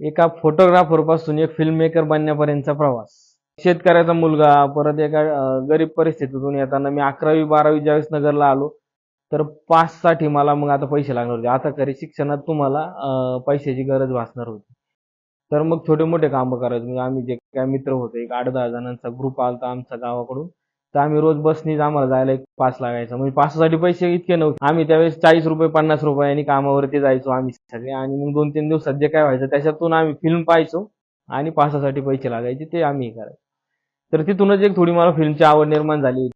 एका फोटोग्राफरपासून एक film maker बनण्यापर्यंतचा प्रवास. शेतकऱ्याचा मुलगा परत एका गरीब परिस्थितीतून येताना मी अकरावी बारावी ज्यावेळेस नगरला आलो तर पाससाठी मला मग आता पैसे लागणार होते. आता खरी शिक्षणात तुम्हाला पैशाची गरज भासणार होती. तर मग छोटे मोठे कामं करायचे. म्हणजे आम्ही जे काय मित्र होते एक आठ दहा जणांचा ग्रुप आलता आमच्या गावाकडून. तर आम्ही रोज बसनीच आम्हाला जायला एक पास लागायचा. म्हणजे पासासाठी पैसे इतके नव्हते. आम्ही त्यावेळेस चाळीस रुपये पन्नास रुपयांनी कामावरती जायचो आम्ही सगळे. आणि मग दोन तीन दिवसात जे काय व्हायचं त्याच्यातून आम्ही फिल्म पाहायचो आणि पासासाठी पैसे लागायचे ते आम्ही करायचो. तर तिथूनच एक थोडी मला फिल्मची आवड निर्माण झाली.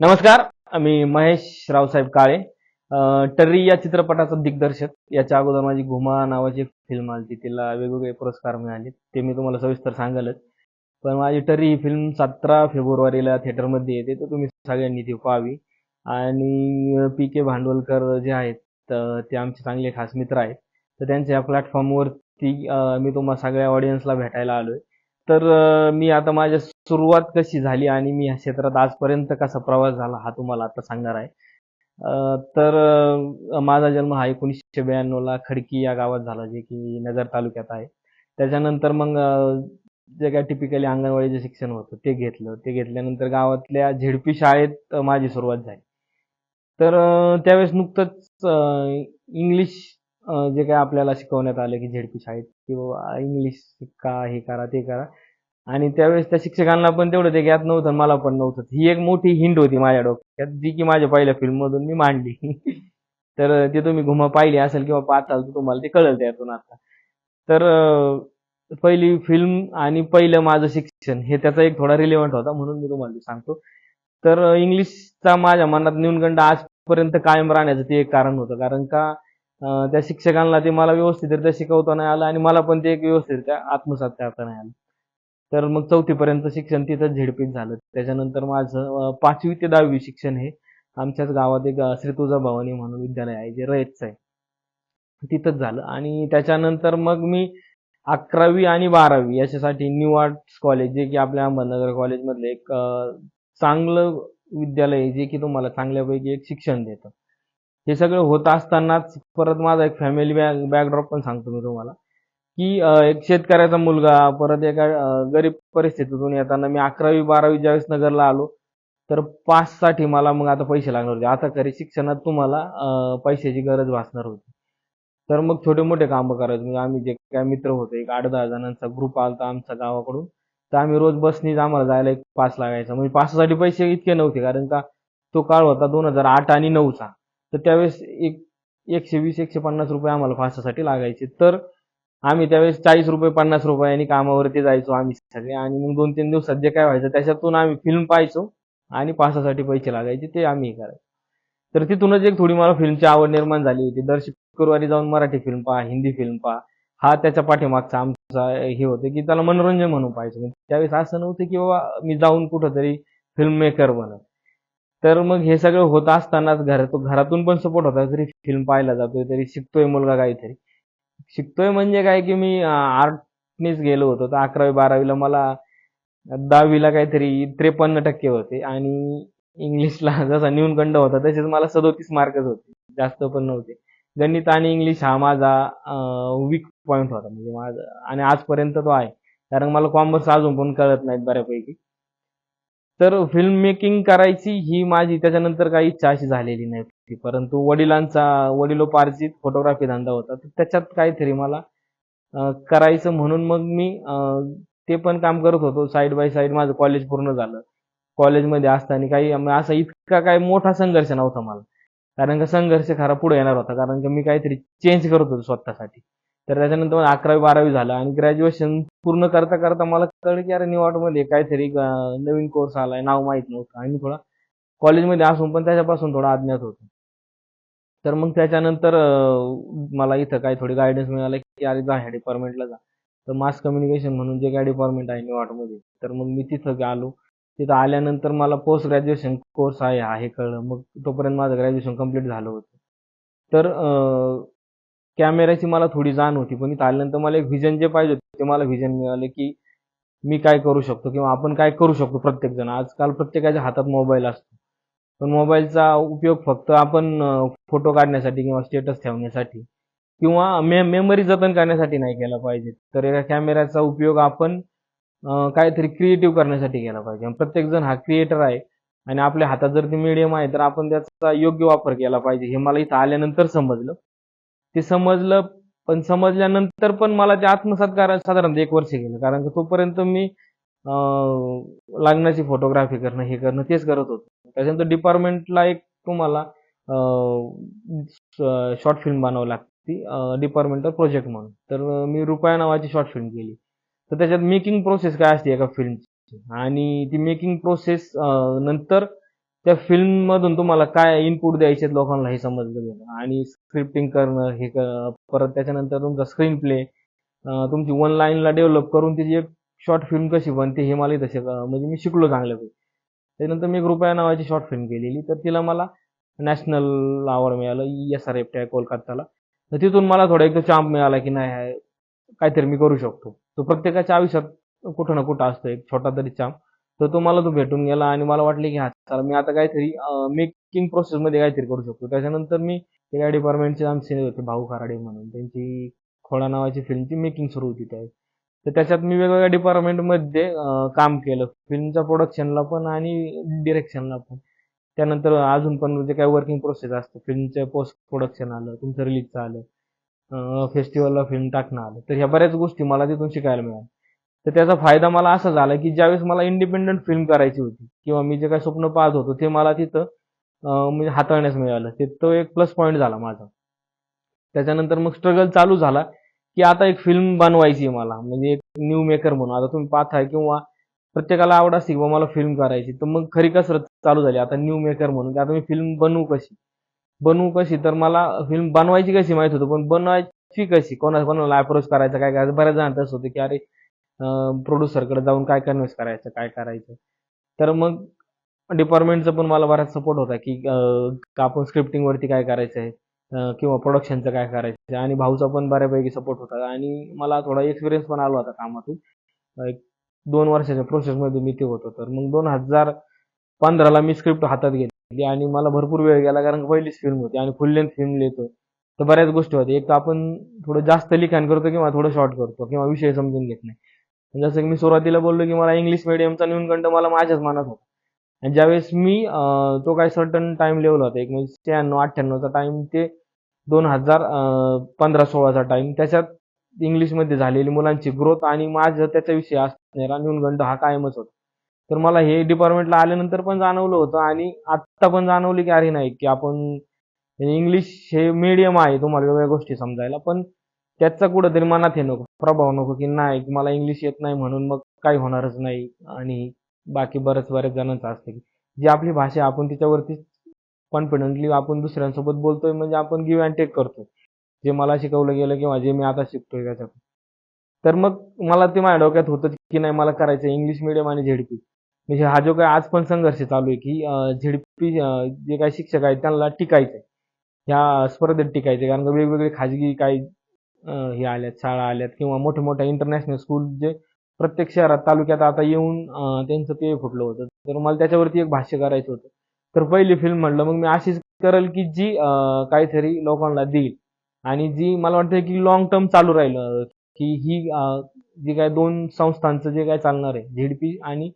नमस्कार मी महेश रावसाहेब काळे. टर्री या चित्रपटाचा दिग्दर्शक. याच्या अगोदर माझी घुमा नावाची एक फिल्म आली तिला वेगवेगळे पुरस्कार मिळाले. ते मी तुम्हाला सविस्तर सांगालच. पण माझी तरी ही फिल्म सतरा फेब्रुवारीला थिएटरमध्ये येते तर तुम्ही सगळ्यांनी ती पाहावी. आणि पी के भांडवलकर जे आहेत तर ते आमचे चांगले खास मित्र आहेत. तर त्यांच्या या प्लॅटफॉर्मवरती मी तुम्हाला सगळ्या ऑडियन्सला भेटायला आलोय. तर मी आता माझ्या सुरुवात कशी झाली आणि मी या क्षेत्रात आजपर्यंत कसा प्रवास झाला हा तुम्हाला आता सांगणार आहे. तर माझा जन्म हा एकोणीसशे ब्याण्णवला खडकी या गावात झाला जे की नगर तालुक्यात आहे. त्याच्यानंतर मग जे काय टिपिकली अंगणवाडीचं शिक्षण होतं ते घेतलं. ते घेतल्यानंतर गावातल्या झेडपी शाळेत माझी सुरुवात झाली. तर त्यावेळेस नुकतंच इंग्लिश जे काय आपल्याला शिकवण्यात आलं की झेडपी शाळेत की बाबा इंग्लिश शिका हे करा ते करा. आणि त्यावेळेस त्या शिक्षकांना पण तेवढं ते ज्ञात नव्हतं मला पण नव्हतं. ही एक मोठी हिंट होती माझ्या डोक्यात जी की माझ्या पहिल्या फिल्म मधून मी मांडली. तर ते तुम्ही घुमा पाहिली असेल किंवा पाहताल तर तुम्हाला ते कळलं त्यातून आता. तर पहिली फिल्म आणि पहिलं माझं शिक्षण हे त्याचा एक थोडा रिलेव्हंट होता म्हणून मी तुम्हाला सांगतो. तर इंग्लिशचा माझ्या मनात न्यूनगंड आजपर्यंत कायम राहण्याचं ते एक कारण होतं. कारण का त्या शिक्षकांना ते मला व्यवस्थितरित्या शिकवता नाही आलं आणि मला पण ते एक व्यवस्थितरित्या आत्मसात करता नाही आलं. तर मग चौथीपर्यंत शिक्षण तिथंच झेडपीत झालं. त्याच्यानंतर माझं पाचवी ते दहावी शिक्षण हे आमच्याच गावात एक श्री तुझा भवानी म्हणून विद्यालय आहे जे रयतचं आहे. तिथंच झालं. आणि त्याच्यानंतर मग मी अकरावी आणि बारावी याच्यासाठी न्यू आर्ट्स कॉलेज जे की आपल्या अहमदनगर कॉलेजमधलं एक चांगलं विद्यालय आहे जे की तुम्हाला चांगल्यापैकी एक शिक्षण देतं. हे सगळं होत असतानाच परत माझा एक फॅमिली बॅक बॅकड्रॉप पण सांगतो मी तुम्हाला. की एक शेतकऱ्याचा मुलगा परत एका गरीब परिस्थितीतून येताना मी अकरावी बारावी ज्यावेळेस नगरला आलो तर पाससाठी मला मग आता पैसे लागणार होते. आता खरी शिक्षणात तुम्हाला पैशाची गरज भासणार होती. तर मग छोटे मोठे कामं करायचो. म्हणजे आम्ही जे काय मित्र होते एक आठ दहा जणांचा ग्रुप आलता आमच्या गावाकडून. तर आम्ही रोज बसनीच आम्हाला जायला एक पास लागायचा. म्हणजे पासासाठी पैसे इतके नव्हते कारण का तो काळ होता दोन हजार आठ आणि नऊचा. तर त्यावेळेस एक एकशे वीस एकशे पन्नास रुपये आम्हाला फासासाठी लागायचे. तर आम्ही त्यावेळेस चाळीस रुपये पन्नास रुपयांनी कामावरती जायचो आम्ही सगळे. आणि मग दोन तीन दिवसात जे काय व्हायचं त्याच्यातून आम्ही फिल्म पाहायचो आणि पासासाठी पैसे लागायचे ते आम्ही करायचो. तर तिथूनच एक थोडी मला फिल्मची आवड निर्माण झाली. होती दर शुक्रवारी जाऊन मराठी फिल्म पहा हिंदी फिल्म पहा. हा त्याच्या पाठीमागचा आमचा हे होतं की त्याला मनोरंजन म्हणून पाहिजे म्हणजे त्यावेळेस असं नव्हतं की बाबा मी जाऊन कुठंतरी फिल्म मेकर बनत तर मग हे सगळं होत असतानाच घरात घरातून पण सपोर्ट होता. तरी फिल्म पाहायला जातोय तरी शिकतोय मुलगा काहीतरी. शिकतोय म्हणजे काय की मी आर्टनेच गेलो होतो. तर अकरावी बारावीला मला दहावीला काहीतरी त्रेपन्न टक्के होते. आणि इंग्लिशला जसा न्यूनगंड होता तसेच मला सदोतीस मार्कच होते. जास्त पण नव्हते. गणित आणि इंग्लिश हा माझा वीक पॉईंट होता. म्हणजे माझा आणि आजपर्यंत तो आहे. कारण मला कॉमर्स अजून पण कळत नाहीत बऱ्यापैकी. तर फिल्म मेकिंग करायची ही माझी त्याच्यानंतर काही इच्छा अशी झालेली नाही परंतु वडिलांचा वडिलोपार्जित फोटोग्राफी धंदा होता. तर त्याच्यात काहीतरी मला करायचं म्हणून मग मी ते पण काम करत होतो. साईड बाय साईड माझं कॉलेज पूर्ण झालं. कॉलेजमध्ये असताना काही असा इतका काही मोठा संघर्ष नव्हता मला. कारण का संघर्ष खरा पुढे येणार होता. कारण का मी काहीतरी चेंज करत होतो स्वतःसाठी. तर त्याच्यानंतर मला अकरावी बारावी झालं आणि ग्रॅज्युएशन पूर्ण करता करता मला कळलं की अरे न्यूयॉर्कमध्ये काहीतरी नवीन कोर्स आलाय. नाव माहीत नव्हतं. आणि थोडा कॉलेजमध्ये असून पण त्याच्यापासून थोडा अज्ञात होतो. तर मग त्याच्यानंतर मला इथं काही थोडी गायडन्स मिळालं की अरे जा ह्या डिपार्टमेंटला जा. तर मास कम्युनिकेशन म्हणून जे काय डिपार्टमेंट आहे न्यूयॉर्कमध्ये तर मग मी तिथं आलो. तिथं आल्यानंतर मला पोस्ट ग्रॅज्युएशन कोर्स आहे हा हे कळलं. मग तोपर्यंत माझं ग्रॅज्युएशन कंप्लीट झालं होतं. तर कॅमेऱ्याची मला थोडी जाण होती पण इथं आल्यानंतर मला एक व्हिजन जे पाहिजे होते ते मला व्हिजन मिळालं की मी काय करू शकतो किंवा आपण काय करू शकतो प्रत्येक जण आजकाल प्रत्येकाच्या हातात मोबाईल असतो. पण मोबाईलचा उपयोग फक्त आपण फोटो काढण्यासाठी किंवा स्टेटस ठेवण्यासाठी किंवा मे मेमरी जतन करण्यासाठी नाही केला पाहिजे. तर एका कॅमेऱ्याचा उपयोग आपण काहीतरी क्रिएटिव्ह करण्यासाठी गेला पाहिजे. प्रत्येक जण हा क्रिएटर आहे आणि आपल्या हातात जर ते मीडियम आहे तर आपण त्याचा योग्य वापर केला पाहिजे. हे मला इथं आल्यानंतर समजलं. ते समजलं पण समजल्यानंतर पण मला ते आत्मसात करायला साधारणतः एक वर्ष गेलं. कारण की तोपर्यंत मी लागण्याची लग्नाची फोटोग्राफी करणं हे करणं तेच करत होतो. त्याच्यानंतर डिपार्टमेंटला एक तुम्हाला शॉर्ट फिल्म बनवावी लागते डिपार्टमेंटल प्रोजेक्ट म्हणून. तर मी रुपया नावाची शॉर्ट फिल्म केली. तर त्याच्यात मेकिंग प्रोसेस काय असते एका फिल्मची आणि ती मेकिंग प्रोसेस नंतर त्या फिल्म मधून तुम्हाला काय इनपुट द्यायचे आहेत लोकांना हे समजलं गेलं. आणि स्क्रिप्टिंग करणं हे परत त्याच्यानंतर तुमचा स्क्रीन प्ले तुमची वन लाईनला डेव्हलप करून त्याची एक शॉर्ट फिल्म कशी बनते हे मला तसे म्हणजे मी शिकलो चांगल्यापैकी. त्यानंतर मी कृपया नावाची शॉर्ट फिल्म केलेली. तर तिला मला नॅशनल अवॉर्ड मिळालं एस आर एफ टी कोलकाताला तर तिथून मला थोडा एक चांप मिळाला की नाही काहीतरी मी करू शकतो. तो प्रत्येकाच्या आयुष्यात कुठं ना कुठं असतो एक छोटा तरी चांप तर तो मला तो भेटून गेला आणि मला वाटले की हा चला मी आता काहीतरी मेकिंग प्रोसेसमध्ये काहीतरी करू शकतो. त्याच्यानंतर मी या डिपार्टमेंटचे आमचे होते भाऊ खराडे म्हणून. त्यांची खोळा नावाची फिल्मची मेकिंग सुरू होती त्या तर त्याच्यात मी वेगवेगळ्या डिपार्टमेंटमध्ये काम केलं. फिल्मच्या प्रोडक्शनला पण आणि डिरेक्शनला पण. त्यानंतर अजून पण जे काही वर्किंग प्रोसेस असतं. फिल्मचं पोस्ट प्रोडक्शन आलं तुमचं रिलीजचं आलं फेस्टिवलला फिल्म टाकणं आलं. तर ह्या बऱ्याच गोष्टी मला तिथून शिकायला मिळाल्या. तर त्याचा फायदा मला असा झाला की ज्यावेळेस मला इंडिपेंडंट फिल्म करायची होती किंवा मी जे काही स्वप्न पाहत होतो ते मला तिथं म्हणजे हाताळण्यास मिळालं. ते तो एक प्लस पॉईंट झाला माझा. त्याच्यानंतर मग स्ट्रगल चालू झाला की आता एक फिल्म बनवायची आहे मला. म्हणजे एक न्यू मेकर म्हणून. आता तुम्ही पाहताय किंवा प्रत्येकाला आवड असते किंवा मला फिल्म करायची. तर मग खरी कसरत चालू झाली. आता न्यू मेकर म्हणून. की आता मी फिल्म बनवू कशी? बनवू कशी? तर मला फिल्म बनवायची कशी माहीत होतं पण बनवायची कशी? कोणा कोणाला अप्रोच करायचं काय करायचं? बऱ्याच जण तसं होतं की अरे प्रोड्युसरकडे जाऊन काय कन्व्हिन्स करायचं काय करायचं? तर मग डिपार्टमेंटचा पण मला बराच सपोर्ट होता की आपण स्क्रिप्टिंग वरती काय करायचं आहे किंवा प्रोडक्शनचं काय करायचं आहे आणि भाऊचा पण बऱ्यापैकी सपोर्ट होता. आणि मला थोडा एक्सपिरियन्स पण आला होता कामातून. एक दोन वर्षाच्या प्रोसेसमध्ये मी ते होतो. तर मग दोन हजार पंधराला मी स्क्रिप्ट हातात घेतली. आणि मला भरपूर वेळ गेला कारण पहिलीच फिल्म होती आणि फुल लेंथ फिल्म लिहितोय. तर बऱ्याच गोष्टी होत्या. एक तर आपण थोडं जास्त लिखाण करतो किंवा थोडं शॉर्ट करतो किंवा विषय समजून घेत नाही. जसं की मी सुरुवातीला बोललो की मला इंग्लिश मिडियमचा न्यूनगंड मला माझ्याच मनात होता. आणि ज्यावेळेस मी तो काही सर्टन टाइम लेवल होता एक म्हणजे शहाण्णव अठ्ठ्याण्णवचा टाइम ते दोन हजार पंधरा सोळाचा टाइम त्याच्यात इंग्लिशमध्ये झालेली मुलांची ग्रोथ आणि माझं त्याच्याविषयी असणारा न्यूनगंड हा कायमच होता. तर मला हे डिपार्टमेंटला आल्यानंतर पण जाणवलं होतं आणि आत्ता पण जाणवलं की अरे नाही की आपण इंग्लिश हे मीडियम आहे तुम्हाला वेगवेगळ्या गोष्टी समजायला पण त्याचा कुठंतरी मनात हे नको प्रभाव नको की नाही की मला इंग्लिश येत नाही म्हणून मग काही होणारच नाही आणि बाकी बऱ्याच बऱ्याच जणांचं असतं की. जी आपली भाषा आपण तिच्यावरती कॉन्फिडेंटली आपण दुसऱ्यांसोबत बोलतोय म्हणजे आपण गिव्ह अँड टेक करतो. जे मला शिकवलं गेलं किंवा जे मी आता शिकतोय त्याच्यात तर मग मला ते माझ्या डोक्यात होतं की नाही मला करायचं इंग्लिश मिडियम आणि झेडपी म्हणजे हा जो काय आज पण संघर्ष चालू आहे की झेडपी जे काही शिक्षक आहेत त्यांना टिकायचं आहे ह्या स्पर्धेत टिकायचे कारण का वेगवेगळे खाजगी काही हे आल्यात शाळा आल्यात किंवा मोठे मोठ्या इंटरनॅशनल स्कूल जे प्रत्येक शहरात तालुक्यात आता येऊन त्यांचं ते फुटलं होतं. तर मला त्याच्यावरती एक भाष्य करायचं होतं. तर पहिली फिल्म म्हणलं मग मी अशीच करेल की जी काहीतरी लोकांना देईल. आणि जी मला वाटतं की लॉंग टर्म चालू राहील की ही जी काय दोन संस्थांचं जे काय चालणार आहे झेडपी आणि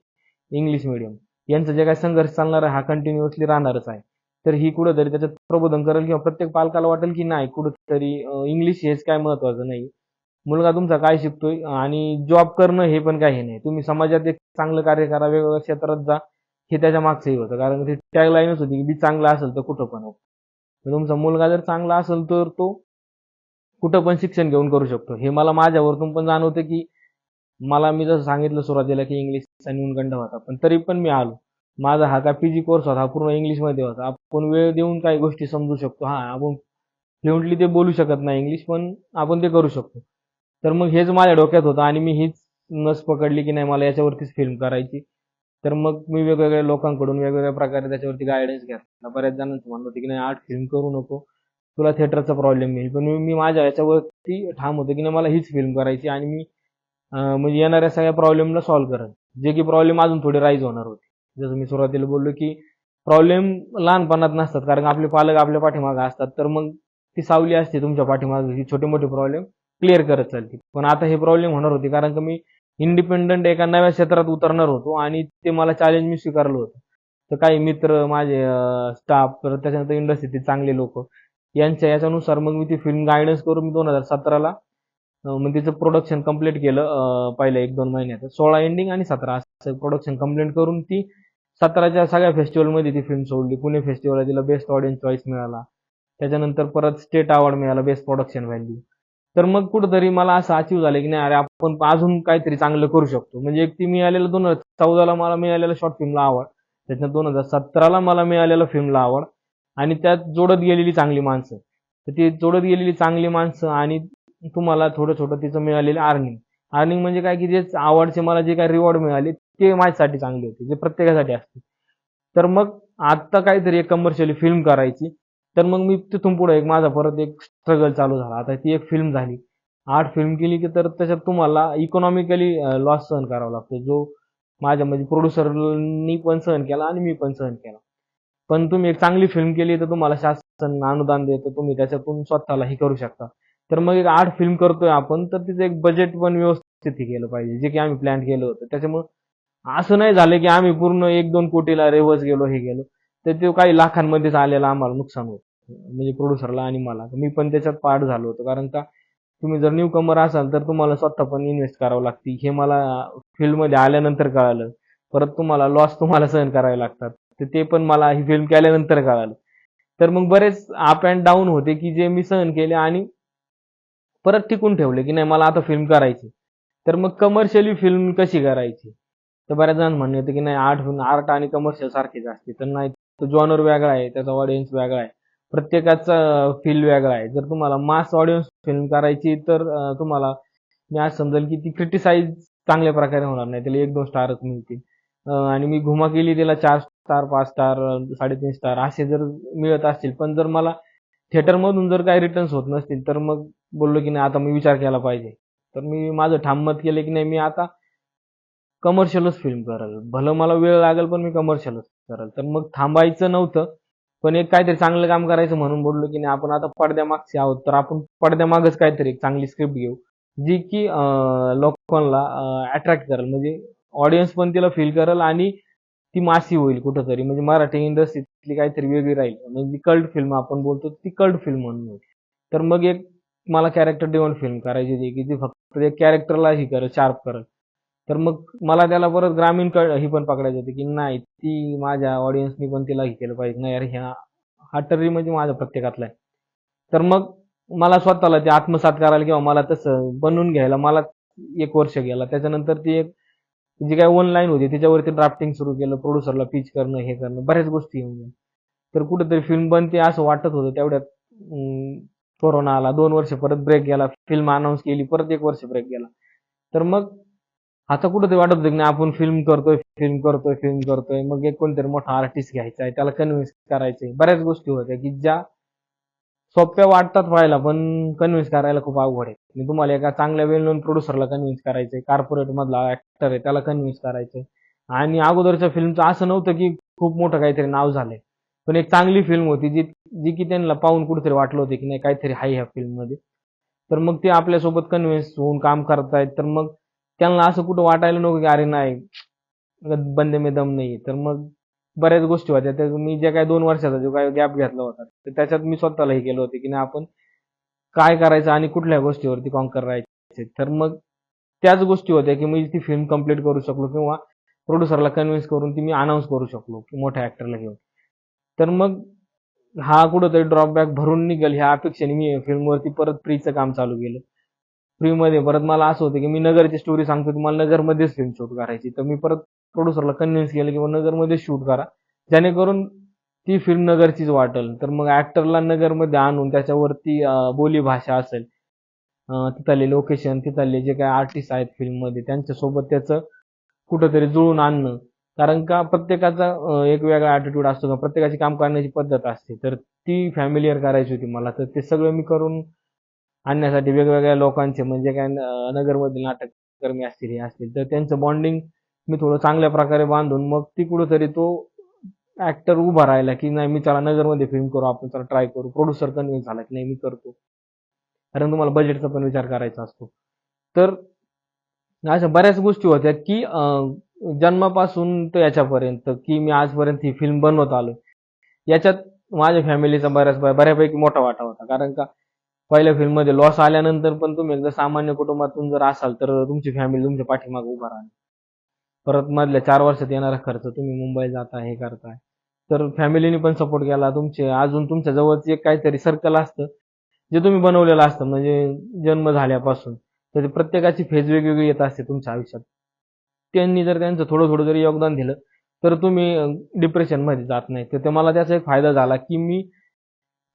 इंग्लिश मिडियम यांचा जे काय संघर्ष चालणार आहे हा कंटिन्युअसली राहणारच आहे. तर ही कुठंतरी त्याच्यात प्रबोधन करेल किंवा प्रत्येक पालकाला वाटेल की नाही कुठंतरी इंग्लिश हेच काय महत्वाचं नाही. मुलगा तुमचा काय शिकतोय आणि जॉब करणं हे पण काही नाही. तुम्ही समाजात एक चांगलं कार्य करा वेगवेगळ्या क्षेत्रात जा हे त्याच्या मागचंही होतं. कारण ते टॅगलाईनच होती की बी चांगला असेल तर कुठं पण हो. तुमचा मुलगा जर चांगला असेल तर तो कुठं पण शिक्षण घेऊन करू शकतो. हे मला माझ्यावरतून पण जाणवतं की मला मी जसं सांगितलं सुरुवातीला की इंग्लिशचा न्यूनगंड होता पण तरी पण मी आलो. माझा हा काय पीजी कोर्स होता हा पूर्ण इंग्लिशमध्ये होता. आपण वेळ देऊन काही गोष्टी समजू शकतो. हा आपण फ्लुएंटली ते बोलू शकत नाही इंग्लिश पण आपण ते करू शकतो. तर मग हेच माझ्या डोक्यात होतं आणि मी हीच नस पकडली की नाही मला याच्यावरतीच फिल्म करायची. तर मग मी वेगवेगळ्या लोकांकडून वेगवेगळ्या प्रकारे त्याच्यावरती गायडन्स घेतला. बऱ्याच जणांचं म्हणलं होतं की नाही आर्ट फिल्म करू नको. तुला थिएटरचा प्रॉब्लेम येईल पण मी माझ्या याच्यावरती ठाम होतो की नाही मला हीच फिल्म करायची आणि मी म्हणजे येणाऱ्या सगळ्या प्रॉब्लेमला सॉल्व्ह करत. जे की प्रॉब्लेम अजून थोडे राईज होणार होते. जसं मी सुरुवातीला बोललो की प्रॉब्लेम लहानपणात नसतात कारण आपले पालक आपल्या पाठीमागे असतात. तर मग ती सावली असते तुमच्या पाठीमागे ही छोटे मोठे प्रॉब्लेम क्लिअर करत चालते. पण आता हे प्रॉब्लेम होणार होते कारण की मी इंडिपेंडंट एका नव्या क्षेत्रात उतरणार होतो आणि ते मला चॅलेंज मी स्वीकारलं होतं. तर काही मित्र माझे स्टाफ तर त्याच्यानंतर इंडस्ट्रीतील चांगले लोक यांच्या याच्यानुसार मग मी ती फिल्म गायडन्स करून मी दोन हजार सतराला मग तिचं प्रोडक्शन कंप्लीट केलं पहिलं एक दोन महिन्यात सोळा एंडिंग आणि सतरा. असं प्रोडक्शन कंप्लीट करून ती सतराच्या सगळ्या फेस्टिवलमध्ये ती फिल्म सोडली. पुणे फेस्टिवलला तिला बेस्ट ऑडियन्स चॉईस मिळाला. त्याच्यानंतर परत स्टेट अवॉर्ड मिळाला बेस्ट प्रोडक्शन व्हॅल्यू तर मग कुठंतरी मला असं अचीव झालं की नाही अरे आपण अजून काहीतरी चांगलं करू शकतो. म्हणजे एक ती मिळालेलं दोन हजार चौदाला मला मिळालेला शॉर्ट फिल्मला आवड. त्याच्यात दोन हजार सतराला मला मिळालेला फिल्मला आवड. आणि त्यात जोडत गेलेली चांगली माणसं. तर ती जोडत गेलेली चांगली माणसं आणि तुम्हाला थोडं छोटं तिचं मिळालेलं अर्निंग अर्निंग म्हणजे काय की जे आवडचे मला जे काही रिवॉर्ड मिळाले ते माझ्यासाठी चांगले होते जे प्रत्येकासाठी असते. तर मग आता काहीतरी एक कमर्शियली फिल्म करायची. तर मग मी तिथून पुढे एक माझा परत एक स्ट्रगल चालू झाला. आता ती एक फिल्म झाली. आठ फिल्म केली की तर त्याच्यात तुम्हाला इकॉनॉमिकली लॉस सहन करावा लागतो. जो माझ्या म्हणजे प्रोड्युसरनी पण सहन केला आणि मी पण सहन केला. पण तुम्ही एक चांगली फिल्म केली तर तुम्हाला शासन अनुदान देतं. तुम्ही त्याच्यातून स्वतःला हे करू शकता. तर मग एक आठ फिल्म करतोय आपण तर तिचं एक बजेट पण व्यवस्थित हे केलं पाहिजे. जे की आम्ही प्लॅन केलं होतं. त्याच्यामुळे असं नाही झालं की आम्ही पूर्ण एक दोन कोटीला रेवर्स गेलो हे गेलो. तर ते काही लाखांमध्येच आलेलं आम्हाला नुकसान होतं. म्हणजे प्रोड्युसरला आणि मला. मी पण त्याच्यात पार्ट झालो होतो. कारण का तुम्ही जर न्यू कमर असाल तर तुम्हाला स्वतः पण इन्व्हेस्ट करावं लागते. हे मला फील्डमध्ये आल्यानंतर कळालं. परत तुम्हाला लॉस तुम्हाला सहन करावे लागतात. तर ते पण मला ही फिल्म केल्यानंतर कळालं. तर मग बरेच अप अँड डाऊन होते की जे मी सहन केले आणि परत टिकून ठेवले की नाही मला आता फिल्म करायची. तर मग कमर्शियली फिल्म कशी करायची? तर बऱ्याच जण म्हणणे येतं की नाही आर्ट आर्ट आणि कमर्शियल सारखेच असते. तर नाही तो जॉनर वेगळा आहे त्याचा ऑडियन्स वेगळा आहे. प्रत्येकाचा फील वेगळा आहे. जर तुम्हाला मास ऑडियन्स फिल्म करायची तर तुम्हाला मी आज समजेल की ती क्रिटिसाइज चांगल्या प्रकारे होणार नाही. त्याला एक दोन स्टारच मिळतील आणि मी घुमा केली त्याला चार स्टार पाच स्टार साडेतीन स्टार असे जर मिळत असतील. पण जर मला थिएटरमधून जर काही रिटर्न्स होत नसतील तर मग बोललो की नाही आता मी विचार केला पाहिजे. तर मी माझं ठाम मत केलं की नाही मी आता कमर्शियलच फिल्म करेल. भलं मला वेळ लागेल पण मी कमर्शियलच करेल. तर मग थांबायचं नव्हतं पण एक काहीतरी चांगलं काम करायचं म्हणून बोललो की नाही आपण आता पडद्यामागचे आहोत. तर आपण पडद्यामागच काहीतरी एक चांगली स्क्रिप्ट घेऊ जी की लोकांना अट्रॅक्ट करेल. म्हणजे ऑडियन्स पण तिला फील करेल आणि ती मासी होईल कुठंतरी. म्हणजे मराठी इंडस्ट्रीतली काहीतरी वेगळी राहील. म्हणजे कल्ट फिल्म आपण बोलतो ती कल्ट फिल्म म्हणून होईल. तर मग एक मला कॅरेक्टर देऊन फिल्म करायची होती की ती फक्त एक कॅरेक्टरला ही करत शार्प करत. तर मग मला त्याला परत ग्रामीण कळ ही पण पकडायची होती की नाही ती माझ्या ऑडियन्सनी पण तिला हे केलं पाहिजे. नाही अरे ह्या हा टर्री म्हणजे माझ्या प्रत्येकातला आहे. तर मग मला स्वतःला ते आत्मसात करायला किंवा मला तसं बनवून घ्यायला मला एक वर्ष गेला. त्याच्यानंतर ती एक जी काय ऑनलाईन होती त्याच्यावरती ड्राफ्टिंग सुरू केलं प्रोड्युसरला पिच करणं हे करणं बऱ्याच गोष्टी होऊन तर कुठेतरी फिल्म बनते असं वाटत होतं तेवढ्यात कोरोना आला दोन वर्ष परत ब्रेक गेला फिल्म अनाऊन्स केली परत एक वर्ष ब्रेक गेला. तर मग आता कुठंतरी वाटत होतं की आपण फिल्म करतोय फिल्म करतोय फिल्म करतोय. मग एक कोणतरी मोठा आर्टिस्ट घ्यायचा आहे त्याला कन्व्हिन्स करायचंय बऱ्याच गोष्टी होत्या की ज्या सोप्या वाटतात व्हायला पण कन्व्हिन्स करायला खूप अवघड आहे. मी तुम्हाला एका चांगल्या वेल नोन प्रोड्युसरला कन्व्हिन्स करायचंय कार्पोरेट मधला ऍक्टर आहे त्याला कन्व्हिन्स करायचंय. आणि अगोदरच्या फिल्मचं असं नव्हतं की खूप मोठं काहीतरी नाव झालंय. पण एक चांगली फिल्म होती जी जी की त्यांना पाहून कुठेतरी वाटलं होतं की नाही काहीतरी हाय ह्या फिल्ममध्ये. तर मग ते आपल्यासोबत कन्व्हिन्स होऊन काम करतायत. तर मग त्यांना असं कुठं वाटायला नको की अरे नाही बंदे मे दम नाही तर मग बऱ्याच गोष्टी होत्या. तर मी जे काय दोन वर्षाचा जो काय गॅप घेतला होता तर त्याच्यात मी स्वतःला हे केलं होतं की नाही आपण काय करायचं आणि कुठल्या गोष्टीवरती कॉन्कर राहायचे. तर मग त्याच गोष्टी होत्या की मी ती फिल्म कंप्लीट करू शकलो किंवा प्रोड्युसरला कन्व्हिन्स करून ती मी अनाऊन्स करू शकलो की मोठ्या ऍक्टरला घेऊन. तर मग हा कुठंतरी ड्रॉपबॅक भरून निघेल ह्या अपेक्षेने मी फिल्मवरती परत फ्रीचं काम चालू केलं. फ्रीमध्ये परत मला असं होतं की मी नगरची स्टोरी सांगतो तुम्हाला नगरमध्येच फिल्म शूट करायची. तर मी परत प्रोड्युसरला कन्व्हिन्स केलं की नगरमध्येच शूट करा. जेणेकरून ती फिल्म नगरचीच वाटेल. तर मग ऍक्टरला नगरमध्ये आणून त्याच्यावरती बोलीभाषा असेल तिथले लोकेशन तिथले जे काही आर्टिस्ट आहेत फिल्ममध्ये त्यांच्यासोबत त्याचं कुठंतरी जुळून आणणं कारण का प्रत्येकाचा एक वेगळा ॲटिट्यूड असतो का प्रत्येकाची काम करण्याची पद्धत असते. तर ती फॅमिलीयर करायची होती मला. तर ते सगळं मी करून आणण्यासाठी वेगवेगळ्या लोकांचे म्हणजे काय नगरमधील नाटककर्मी असतील हे असतील तर त्यांचं बॉन्डिंग मी थोडं चांगल्या प्रकारे बांधून मग ती कुठंतरी तो ऍक्टर उभा राहिला की नाही मी चला नगरमध्ये फिल्म करू आपण चला ट्राय करू. प्रोड्युसर कन्व्हिन्स झाला की नाही मी करतो. कारण तुम्हाला बजेटचा पण विचार करायचा असतो. तर अशा बऱ्याच गोष्टी होत्या की जन्मापासून तर याच्यापर्यंत की मी आजपर्यंत ही फिल्म बनवत आलो याच्यात माझ्या फॅमिलीचा बऱ्याच बऱ्यापैकी मोठा वाटा होता. कारण का पहिल्या फिल्ममध्ये लॉस आल्यानंतर पण तुम्ही एकदा सामान्य कुटुंबातून जर असाल तर तुमची फॅमिली तुमच्या पाठीमागे उभा राहणार. परत मधल्या चार वर्षात येणारा खर्च तुम्ही मुंबई जाता हे करताय तर फॅमिलीने पण सपोर्ट केला. तुमचे अजून तुमच्या जवळच एक काहीतरी सर्कल असतं जे तुम्ही बनवलेलं असतं. म्हणजे जन्म झाल्यापासून. तर प्रत्येकाची फेज वेगवेगळी येत असते तुमच्या आयुष्यात. त्यांनी जर त्यांचं थोडं थोडं जरी योगदान दिलं तर तुम्ही डिप्रेशनमध्ये जात नाही. तर ते मला त्याचा एक फायदा झाला की मी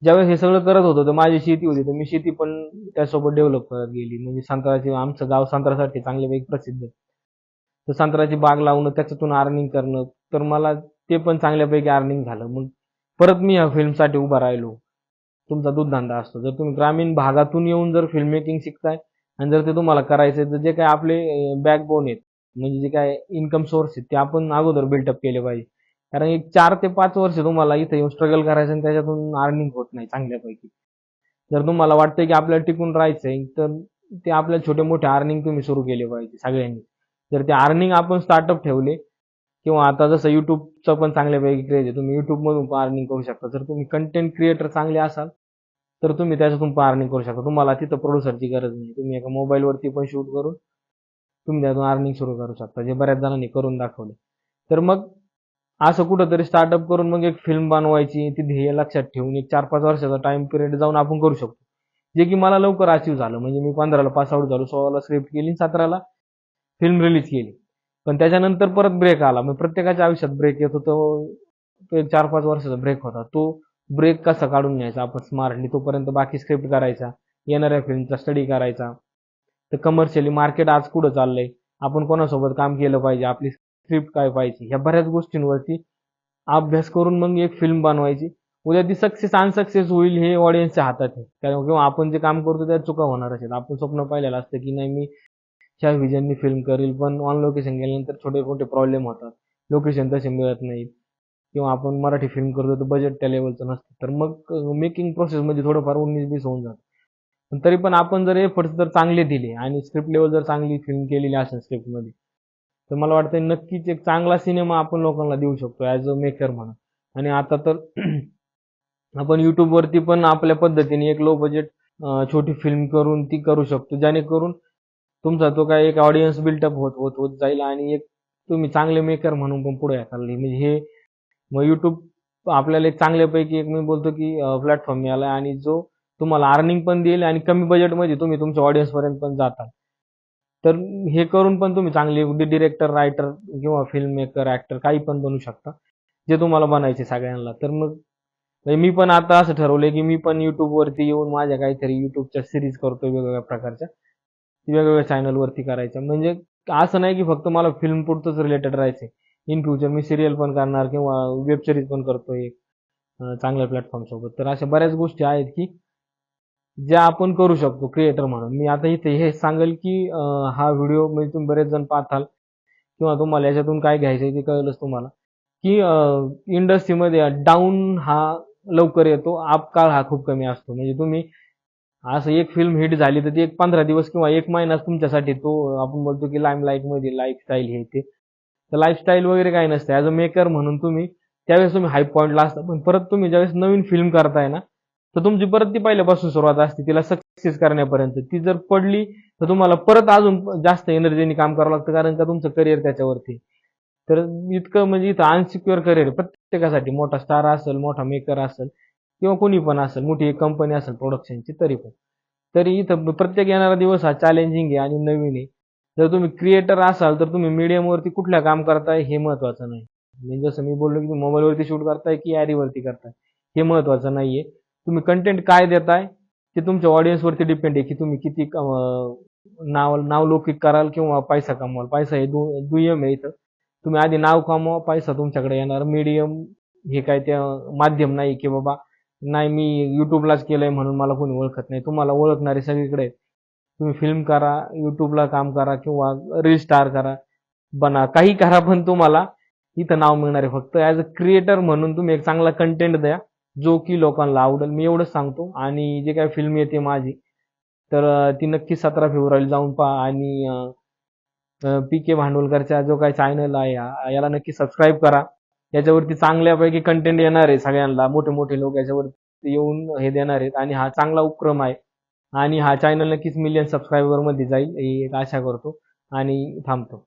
ज्यावेळेस हे सगळं करत होतो तर माझी शेती होती. तर मी शेती पण त्यासोबत डेव्हलप करत गेली. म्हणजे संत्राची आमचं गाव संत्रासाठी चांगल्यापैकी प्रसिद्ध तर संत्राची बाग लावणं त्याच्यातून अर्निंग करणं तर मला ते पण चांगल्यापैकी अर्निंग झालं. मग परत मी या फिल्मसाठी उभा राहिलो. तुमचा दूधधंदा असतो. जर तुम्ही ग्रामीण भागातून येऊन जर फिल्म मेकिंग शिकताय आणि जर ते तुम्हाला करायचं तर जे काय आपले बॅकबोन आहेत म्हणजे जे काय इन्कम सोर्स आहेत ते आपण अगोदर बिल्टअप केले पाहिजे. कारण एक चार ते पाच वर्ष तुम्हाला इथे येऊन स्ट्रगल करायचं आणि त्याच्यातून अर्निंग होत नाही चांगल्यापैकी. जर तुम्हाला वाटतंय की आपल्याला टिकून राहायचंय तर ते आपल्या छोटे मोठे अर्निंग तुम्ही सुरू केले पाहिजे सगळ्यांनी. जर ते अर्निंग आपण स्टार्टअप ठेवले किंवा आता जसं युट्यूबचं पण चांगल्यापैकी क्रेज आहे तुम्ही युट्यूबमधून पण अर्निंग करू शकता. जर तुम्ही कंटेंट क्रिएटर चांगले असाल तर तुम्ही त्याच्यातून पण अर्निंग करू शकता. तुम्हाला तिथं प्रोड्युसरची गरज नाही. तुम्ही एका मोबाईलवरती पण शूट करून तुम्ही त्यातून अर्निंग सुरू करू शकता जे बऱ्याच जणांनी करून दाखवले. तर मग असं कुठंतरी स्टार्टअप करून मग एक फिल्म बनवायची ती ध्येय लक्षात ठेवून एक चार पाच वर्षाचा टाइम पिरियड जाऊन आपण करू शकतो. जे की मला लवकर अचीव झालं म्हणजे मी पंधराला पास आउट झालो सोळाला स्क्रिप्ट केली सतराला फिल्म रिलीज केली. पण त्याच्यानंतर परत ब्रेक आला. मग प्रत्येकाच्या आयुष्यात ब्रेक येतो तो एक चार पाच वर्षाचा ब्रेक होता. तो ब्रेक कसा काढून घ्यायचा? आपण स्मार्टली तोपर्यंत बाकी स्क्रिप्ट करायचा येणाऱ्या फिल्मचा स्टडी करायचा. तर कमर्शियली मार्केट आज कुठं चाललंय? आपण कोणासोबत काम केलं पाहिजे? आपली स्क्रिप्ट काय पाहिजे ह्या बऱ्याच गोष्टींवरती अभ्यास करून मग एक फिल्म बनवायची. उद्या ती सक्सेस अनसक्सेस होईल हे ऑडियन्सच्या हातात आहे. कारण किंवा आपण जे काम करतो त्यात चुका होणार असेल आपण स्वप्न पाहिलेलं असतं की नाही मी ह्या व्हिजननी फिल्म करील पण ऑन लोकेशन गेल्यानंतर छोटे मोठे प्रॉब्लेम होतात. लोकेशन तसे मिळत नाहीत. किंवा आपण मराठी फिल्म करतो तर बजेट त्या लेवलचं नसतं. तर मग मेकिंग प्रोसेसमध्ये थोडंफार उन्नीस बीस होऊन जातं. पण तरी पण आपण जर एफर्ट्स जर चांगले दिले आणि स्क्रिप्ट लेवल जर चांगली फिल्म केलेली असेल स्क्रिप्टमध्ये तर मला वाटतं नक्कीच एक चांगला सिनेमा आपण लोकांना देऊ शकतो ॲज अ मेकर म्हणून. आणि आता तर आपण युट्यूबवरती पण आपल्या पद्धतीने एक लो बजेट छोटी फिल्म करून ती करू शकतो. जेणेकरून तुमचा तो काय एक ऑडियन्स बिल्टअप होत होत होत जाईल आणि एक तुम्ही चांगले मेकर म्हणून पण पुढे येताल म्हणजे हे मग युट्यूब आपल्याला एक चांगल्यापैकी एक मी बोलतो की प्लॅटफॉर्म मिळाला आणि जो तुम्हाला अर्निंग पण देईल आणि कमी बजेटमध्ये तुम्ही तुमच्या ऑडियन्सपर्यंत पण जाताल. तर हे करून पण तुम्ही चांगले डिरेक्टर रायटर किंवा फिल्म मेकर ऍक्टर काही पण बनू शकता जे तुम्हाला बनायचे सगळ्यांना. तर मग म्हणजे मी पण आता असं ठरवलंय की मी पण युट्यूबवरती येऊन माझ्या काहीतरी युट्यूबच्या सिरीज करतोय वेगवेगळ्या प्रकारच्या. वेगवेगळ्या चॅनल वरती करायच्या. म्हणजे असं नाही की फक्त मला फिल्म पुरतंच रिलेटेड राहायचे इन फ्युचर मी सिरियल पण करणार किंवा वेब सिरीज पण करतोय चांगल्या प्लॅटफॉर्म सोबत. तर अशा बऱ्याच गोष्टी आहेत की जे आपण करू शकतो क्रिएटर म्हणून. मी आता इथे हे सांगेल की हा व्हिडिओ म्हणजे तुम्ही बरेच जण पाहताल किंवा तुम्हाला याच्यातून काय घ्यायचं ते कळलंच तुम्हाला की इंडस्ट्रीमध्ये डाऊन हा लवकर येतो आपकाळ हा खूप कमी असतो. म्हणजे तुम्ही असं एक फिल्म हिट झाली तर ती एक पंधरा दिवस किंवा एक महिना तुमच्यासाठी तो आपण बोलतो की लाईमलाईटमध्ये लाईफस्टाईल हे ते. तर लाईफस्टाईल वगैरे काही नसतं ॲज अ मेकर म्हणून तुम्ही त्यावेळेस तुम्ही हाय पॉईंटला असता. पण परत तुम्ही ज्यावेळेस नवीन फिल्म करताय ना तर तुमची परत ती पहिल्यापासून सुरुवात असते तिला सक्सेस करण्यापर्यंत. ती जर पडली तर तुम्हाला परत अजून जास्त एनर्जीने काम करावं लागतं कारण का तुमचं करिअर त्याच्यावरती. तर इतकं म्हणजे इथं अनसिक्युअर करिअर प्रत्येकासाठी मोठा स्टार असेल मोठा मेकर असेल किंवा कोणी पण असेल मोठी एक कंपनी असेल प्रोडक्शनची तरी पण. तरी इथं प्रत्येक येणारा दिवस हा चॅलेंजिंग आहे आणि नवीन आहे. जर तुम्ही क्रिएटर असाल तर तुम्ही मीडियमवरती कुठल्या काम करताय हे महत्वाचं नाही. म्हणजे जसं मी बोललो की तुम्ही मोबाईलवरती शूट करताय की ॲरीवरती करताय हे महत्वाचं नाहीये. तुम्ही कंटेंट काय देताय ते तुमच्या ऑडियन्सवरती डिपेंड आहे की तुम्ही किती नाव नावलौकिक कराल किंवा पैसा कमवाल. पैसा हे दु दुय्यम आहे इथं. तुम्ही आधी नाव कमवा पैसा तुमच्याकडे येणार. मीडियम हे काय त्या माध्यम नाही की बाबा नाही मी युट्यूबलाच केलंय म्हणून मला कोणी ओळखत नाही. तुम्हाला ओळखणारे सगळीकडे तुम्ही फिल्म करा युट्यूबला काम करा किंवा रील स्टार करा बना. काही करा पण तुम्हाला इथं नाव मिळणार आहे. फक्त ऍज अ क्रिएटर म्हणून तुम्ही एक चांगला कंटेंट द्या. जो की लोकांना आवडेल मी एवढंच सांगतो. आणि जे काय फिल्म येते माझी तर ती नक्की सतरा फेब्रुवारी जाऊन पहा. आणि पी के भांडवलकरचा जो काही चॅनल आहे याला नक्की सबस्क्राईब करा. याच्यावरती चांगल्यापैकी कंटेंट येणार आहे सगळ्यांना. मोठे मोठे लोक याच्यावरती येऊन हे देणार आहेत. आणि हा चांगला उपक्रम आहे. आणि हा चॅनल नक्कीच मिलियन सबस्क्रायबरमध्ये जाईल ही एक आशा करतो. आणि थांबतो.